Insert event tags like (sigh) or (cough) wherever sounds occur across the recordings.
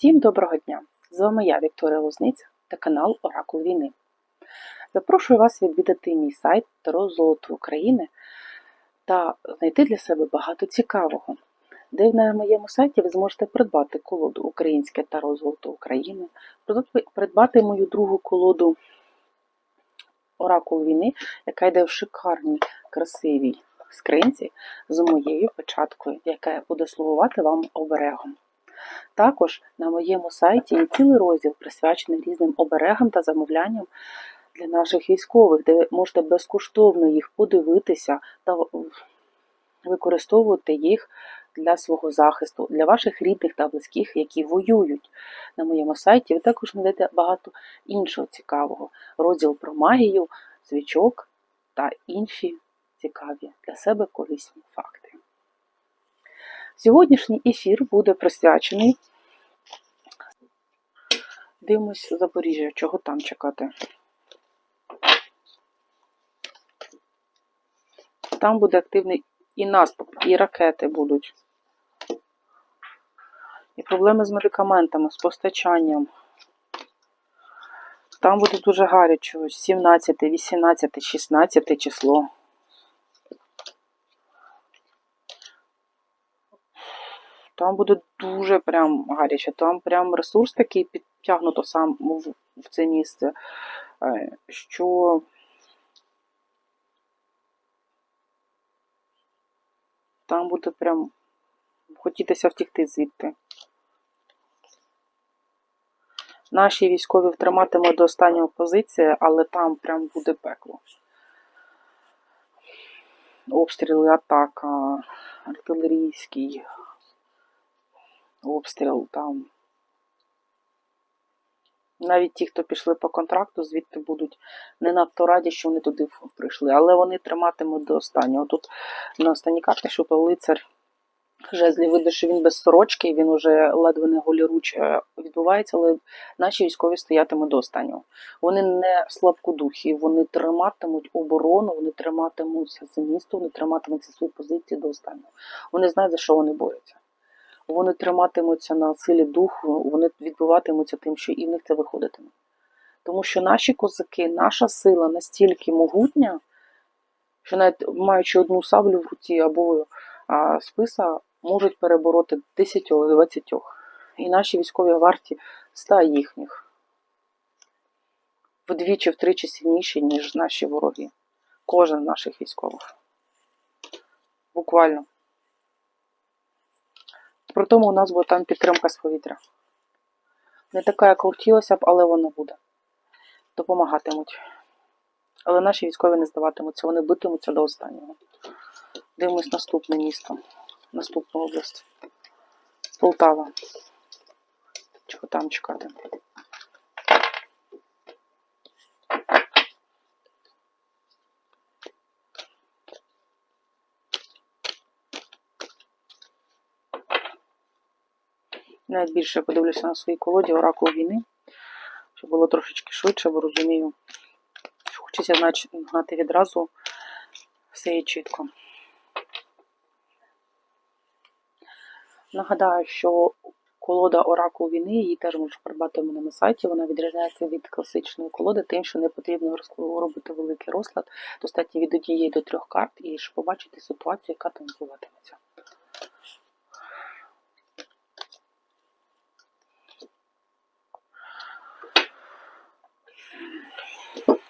Всім доброго дня! З вами я, Вікторія Лозниця та канал Оракул Війни. Запрошую вас відвідати мій сайт Таро Золото України та знайти для себе багато цікавого, де на моєму сайті ви зможете придбати колоду Українське Таро Золото України, придбати мою другу колоду Оракул Війни, яка йде в шикарній, красивій скринці з моєю печаткою, яка буде слугувати вам оберегом. Також на моєму сайті є цілий розділ присвячений різним оберегам та замовлянням для наших військових, де ви можете безкоштовно їх подивитися та використовувати їх для свого захисту, для ваших рідних та близьких, які воюють. На моєму сайті ви також знайдете багато іншого цікавого. Розділ про магію, свічок та інші цікаві для себе корисні факти. Сьогоднішній ефір буде присвячений. Дивимось Запоріжжя, чого там чекати. Там буде активний і наступ, і ракети будуть. І проблеми з медикаментами, з постачанням. Там буде дуже гарячо, 17, 18, 16 число. Там буде дуже прям гаряче. Там прям ресурс такий підтягнуто сам в це місце, е, що там буде прям хотітися втікти звідти. Наші військові втриматимуть до останньої позиції, але там прям буде пекло. Обстріли, атака, артилерійський обстріл там. Навіть ті, хто пішли по контракту, звідти будуть не надто раді, що вони туди прийшли, але вони триматимуть до останнього. Тут на останній карті шупа лицар жезлі видно, що він без сорочки, він уже ледве не голіруч е, відбувається, але наші військові стоятимуть до останнього. Вони не слабкодухі, вони триматимуть оборону, вони триматимуться за місто, вони триматимуться свої позиції до останнього. Вони знають, за що вони борються вони триматимуться на силі духу, вони відбуватимуться тим, що і в них це виходитиме. Тому що наші козаки, наша сила настільки могутня, що навіть маючи одну саблю в руці або а, списа, можуть перебороти 10-20. І наші військові варті ста їхніх. Вдвічі-втричі сильніші, ніж наші вороги. Кожен з наших військових. Буквально. При тому у нас буде там підтримка з повітря. Не така, як хотілося б, але вона буде. Допомагатимуть. Але наші військові не здаватимуться, вони битимуться до останнього. Дивимось наступне місто, наступну область. Полтава. Чого там чекати? Навіть більше подивлюся на своїй колоді оракул війни, щоб було трошечки швидше, бо розумію, що хочеться знати відразу все є чітко. Нагадаю, що колода Оракул війни, її теж можна придбати у мене на сайті. Вона відрізняється від класичної колоди, тим, що не потрібно робити великий розклад, достатньо від однієї до трьох карт, і щоб побачити ситуацію, яка там відбуватиметься.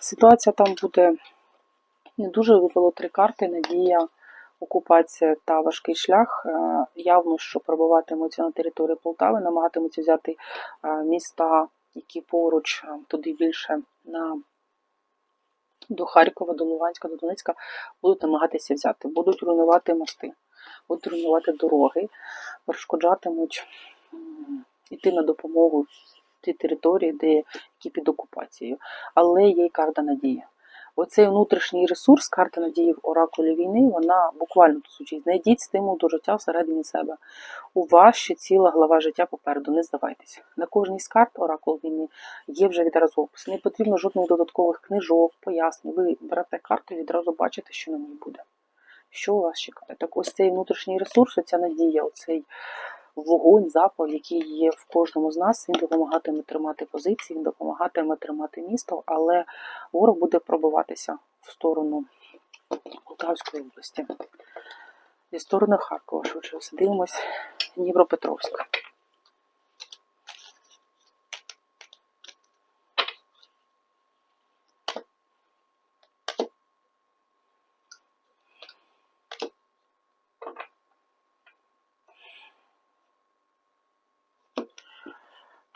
Ситуація там буде не дуже випало три карти, надія, окупація та важкий шлях. Е, явно, що пробуватимуться на території Полтави, намагатимуться взяти е, міста, які поруч е, туди більше на до Харкова, до Луганська, до Донецька, будуть намагатися взяти, будуть руйнувати мости, будуть руйнувати дороги, перешкоджатимуть йти на допомогу ті території, де які під окупацією. Але є й карта надії. Оцей внутрішній ресурс, карта надії в оракулі війни, вона буквально тут звучить. Знайдіть стимул до життя всередині себе. У вас ще ціла глава життя попереду, не здавайтеся. На кожній з карт оракул війни є вже відразу опис. Не потрібно жодних додаткових книжок, пояснень. Ви берете карту і відразу бачите, що на ній буде. Що у вас чекає? Так ось цей внутрішній ресурс, оця надія, оцей вогонь, запал, який є в кожному з нас. Він допомагатиме тримати позиції, він допомагатиме тримати місто, але ворог буде пробиватися в сторону Полтавської області. Зі сторони Харкова, швидше все дивимось, Дніпропетровськ.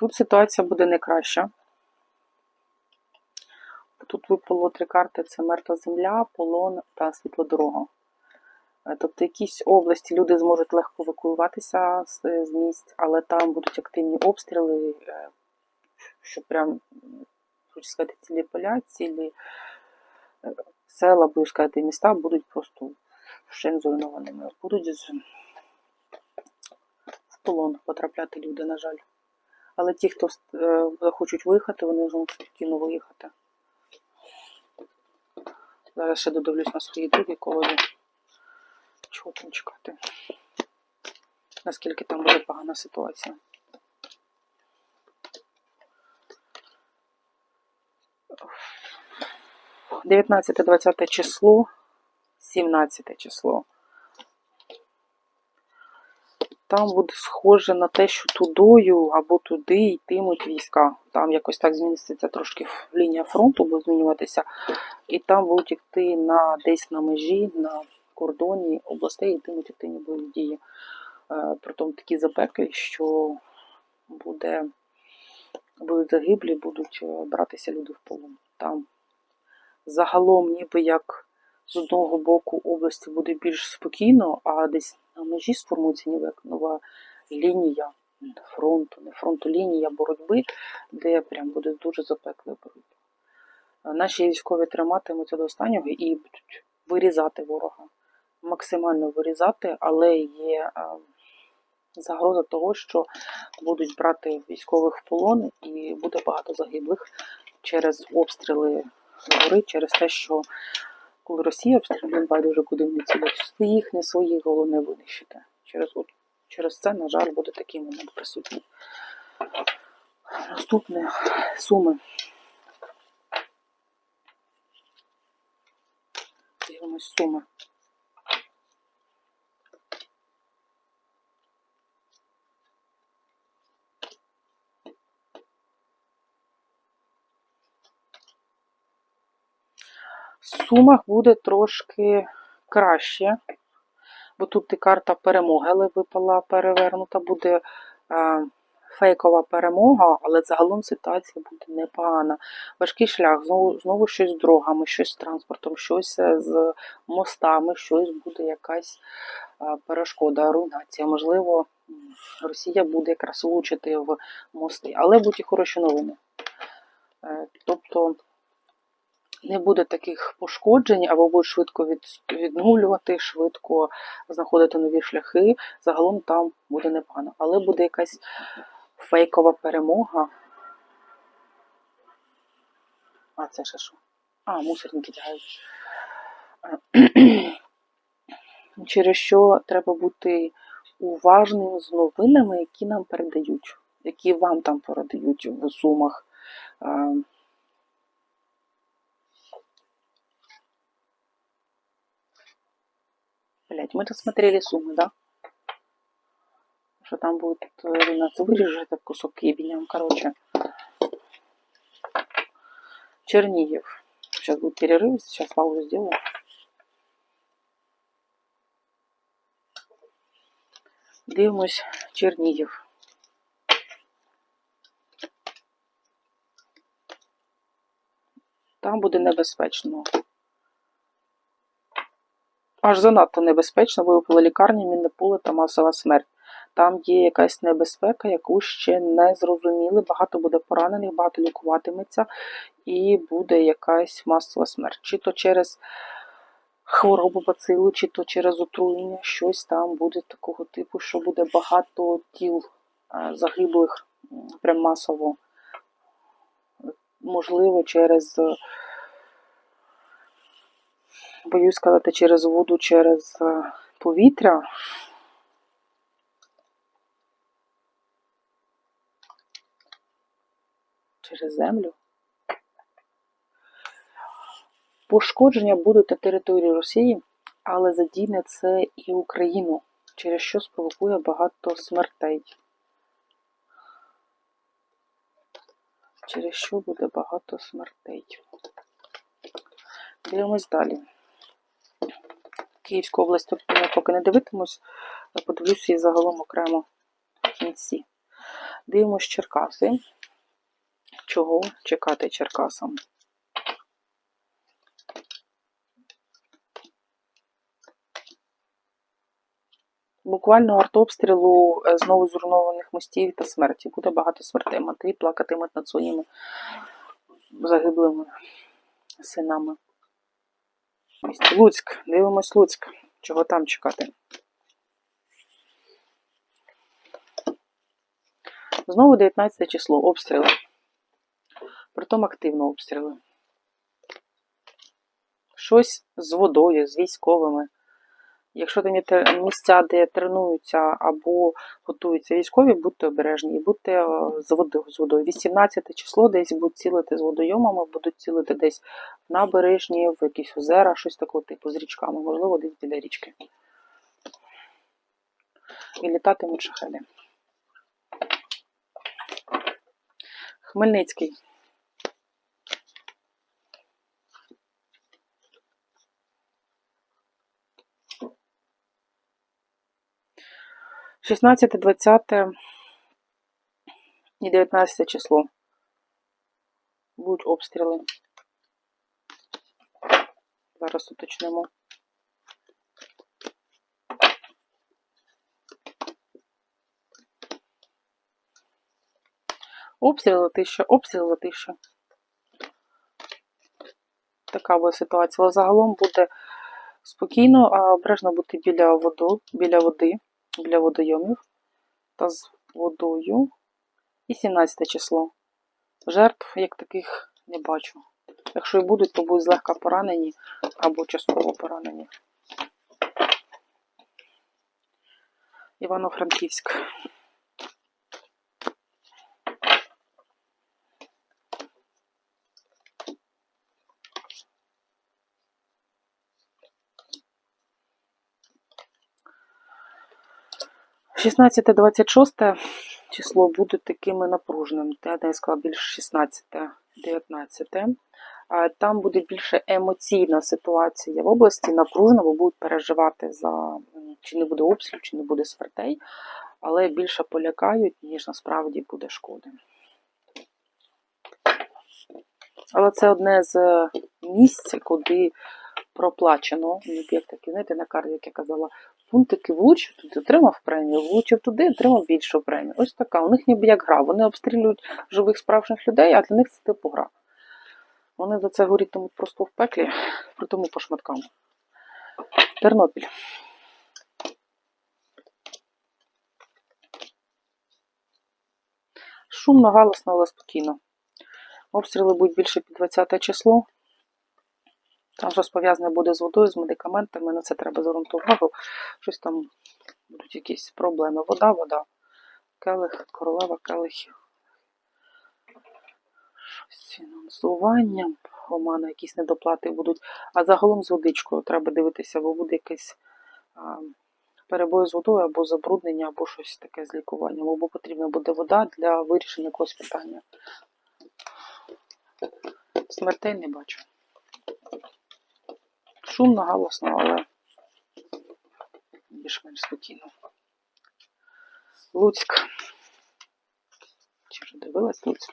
Тут ситуація буде не краща. Тут випало три карти: це мертва земля, полон та світлодорога. Е, Тобто якісь області люди зможуть легко евакуюватися з, місць, але там будуть активні обстріли, е, що прям, хочу сказати, цілі поля, цілі е, села, буду сказати, міста будуть просто ще зруйнованими. Будуть в полон потрапляти люди, на жаль. Але ті, хто е, захочуть виїхати, вони зможуть спокійно виїхати. Зараз ще додивлюсь на свої другі колоді. Чого там чекати? Наскільки там буде погана ситуація. Дев'ятнадцяте, двадцяте число, сімнадцяте число. Там буде схоже на те, що тудою або туди йтимуть війська. Там якось так зміниться трошки лінія фронту, буде змінюватися. І там будуть йти на десь на межі, на кордоні областей йтимуть активні бойові дії. Е, Притом такі запеклі, що буде, будуть загиблі, будуть е, братися люди в полон. Там загалом, ніби як з одного боку області буде більш спокійно, а десь межі сформується ніби як нова лінія фронту, не фронту лінія боротьби, де прям буде дуже запекла боротьба. Наші військові триматимуться до останнього і будуть вирізати ворога. Максимально вирізати, але є е, загроза того, що будуть брати військових в полон, і буде багато загиблих через обстріли гори, через те, що коли Росія обстрілює, байдуже куди вони цілять своїх, не своїх, головне винищити. Через, от, через це, на жаль, буде такий момент присутній. Наступне суми. Дивимось суми. Сумах буде трошки краще, бо тут і карта перемоги, але випала перевернута, буде е, фейкова перемога, але загалом ситуація буде непогана. Важкий шлях, знову, знову щось з дорогами, щось з транспортом, щось е, з мостами, щось буде якась е, перешкода, руйнація. Можливо, Росія буде якраз влучити в мости, але будуть і хороші новини. Е, Тобто не буде таких пошкоджень, або будуть швидко відновлювати, швидко знаходити нові шляхи. Загалом там буде непогано. Але буде якась фейкова перемога. А, це ще що? А, мусорники тягають. (clears throat) Через що треба бути уважним з новинами, які нам передають, які вам там передають в сумах. Блять, мы рассмотрели суммы, да? Что там будет э, нас вырежет этот кусок ебеням, короче. Чернигев. Сейчас будет перерыв, сейчас паузу сделаю. Дивимось Чернігів. Там буде небезпечно. Аж занадто небезпечно, випала лікарня, мінне поле та масова смерть. Там є якась небезпека, яку ще не зрозуміли. Багато буде поранених, багато лікуватиметься, і буде якась масова смерть. Чи то через хворобу бацилу, чи то через отруєння, щось там буде такого типу, що буде багато тіл е, загиблих прям масово. Можливо, через, е, боюсь сказати, через воду, через е, повітря. Через землю. Пошкодження будуть на території Росії, але задійне це і Україну, через що спровокує багато смертей. Через що буде багато смертей. Дивимось далі. Київську область тут я поки не дивитимусь, а подивлюся і загалом окремо в кінці. Дивимось Черкаси. Чого чекати Черкасам? Буквально артобстрілу е, знову зруйнованих мостів та смерті. Буде багато смертей. Матері плакатимуть над своїми загиблими синами. Луцьк. Дивимось Луцьк. Чого там чекати? Знову 19 число. Обстріли. Притом активно обстріли. Щось з водою, з військовими. Якщо там є місця, де тренуються або готуються військові, будьте обережні і будьте е, з водою. З водою. 18 число десь будуть цілити з водойомами, будуть цілити десь в набережні, в якісь озера, щось такого типу з річками, можливо, десь біля річки. І літатимуть шахеди. Хмельницький. Шістнадцяте, двадцяте і 19 число. Будуть обстріли. Зараз уточнимо. Обстріли тиша, обстріли тиша. Така буде ситуація. Загалом буде спокійно, а обережно бути біля воду, біля води, біля водойомів та з водою. І 17 число. Жертв як таких не бачу. Якщо і будуть, то будуть злегка поранені або частково поранені. Івано-Франківськ. Шістнадцяте, двадцять шосте число будуть такими напруженими. Я не сказала більше 16, 19. Там буде більше емоційна ситуація в області, напружена, бо будуть переживати за чи не буде обстрілів, чи не буде смертей, але більше полякають, ніж насправді буде шкоди. Але це одне з місць, куди проплачено об'єкт такий, знаєте, на карті, як я казала, пунктики влучив туди, отримав премію, влучив туди, отримав більшу премію. Ось така. У них ніби як гра. Вони обстрілюють живих справжніх людей, а для них це типу гра. Вони за це горітимуть просто в пеклі, при тому по шматкам. Тернопіль. Шумно, галасно, але спокійно. Обстріли будуть більше під 20 число. Там щось пов'язане буде з водою, з медикаментами, на це треба звернути увагу. Щось там будуть якісь проблеми. Вода, вода. Келих, королева келихів. З фінансуванням. У мене якісь недоплати будуть. А загалом з водичкою треба дивитися, бо буде якийсь перебої з водою або забруднення, або щось таке з лікуванням. Або потрібна буде вода для вирішення якогось питання. Смертей не бачу. Шумно, галасно, але більш-менш спокійно. Луцьк. Чи вже дивилась Луцьк?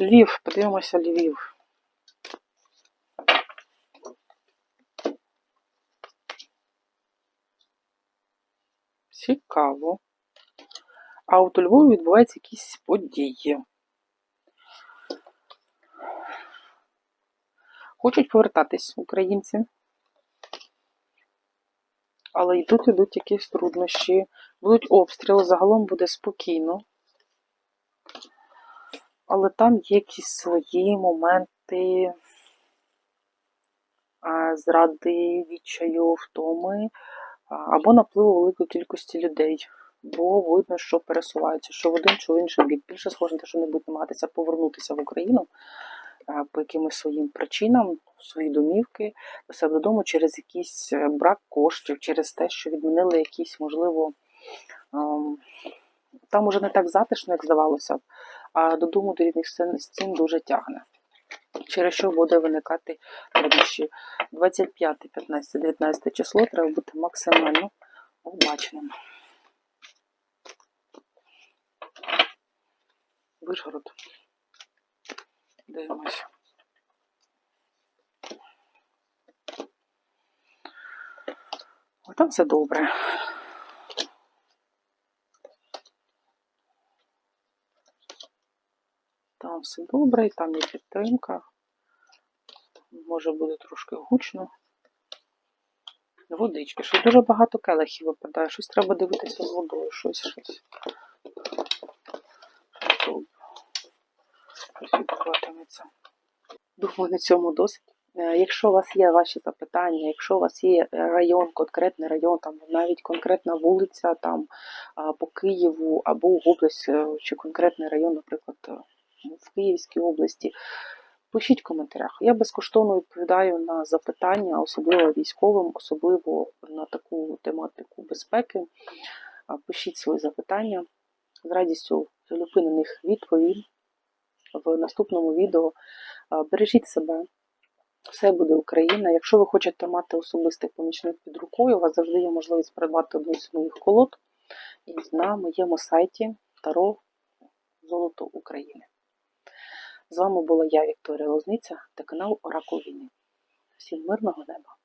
Львів, подивимося Львів. Цікаво. А от у Львові відбуваються якісь події. Хочуть повертатись українці. Але йдуть, йдуть якісь труднощі, будуть обстріли, загалом буде спокійно. Але там є якісь свої моменти зради, відчаю, втоми. або напливу великої кількості людей, бо видно, що пересуваються, що в один, що в інший бік. Більше схоже на те, що вони будуть намагатися повернутися в Україну по якимось своїм причинам, свої домівки, до себе додому через якийсь е, брак коштів, через те, що відмінили якісь, можливо, там уже не так затишно, як здавалося а додому до рідних стін- дуже тягне. Через що буде виникати труднощі. 25, 15, 19 число треба бути максимально обачним. Вишгород. Дивимось. О, там все добре. Там все добре, і там є підтримка. Може буде трошки гучно. Водички. Щось дуже багато келихів випадає. Щось треба дивитися з водою. Щось, щось. Щось тут. Відбуватиметься. Думаю, на цьому досить. Е, Якщо у вас є ваші запитання, якщо у вас є е, район, конкретний район, там навіть конкретна вулиця там по Києву або область, е, чи конкретний район, наприклад, в Київській області, пишіть в коментарях. Я безкоштовно відповідаю на запитання, особливо військовим, особливо на таку тематику безпеки. Пишіть свої запитання. З радістю залюбки на них відповім в наступному відео. Бережіть себе. Все буде Україна. Якщо ви хочете мати особистий помічник під рукою, у вас завжди є можливість придбати одну з моїх колод і на моєму сайті Таро Золото України. З вами була я, Вікторія Лозниця та канал Оракул Війни. Всім мирного неба!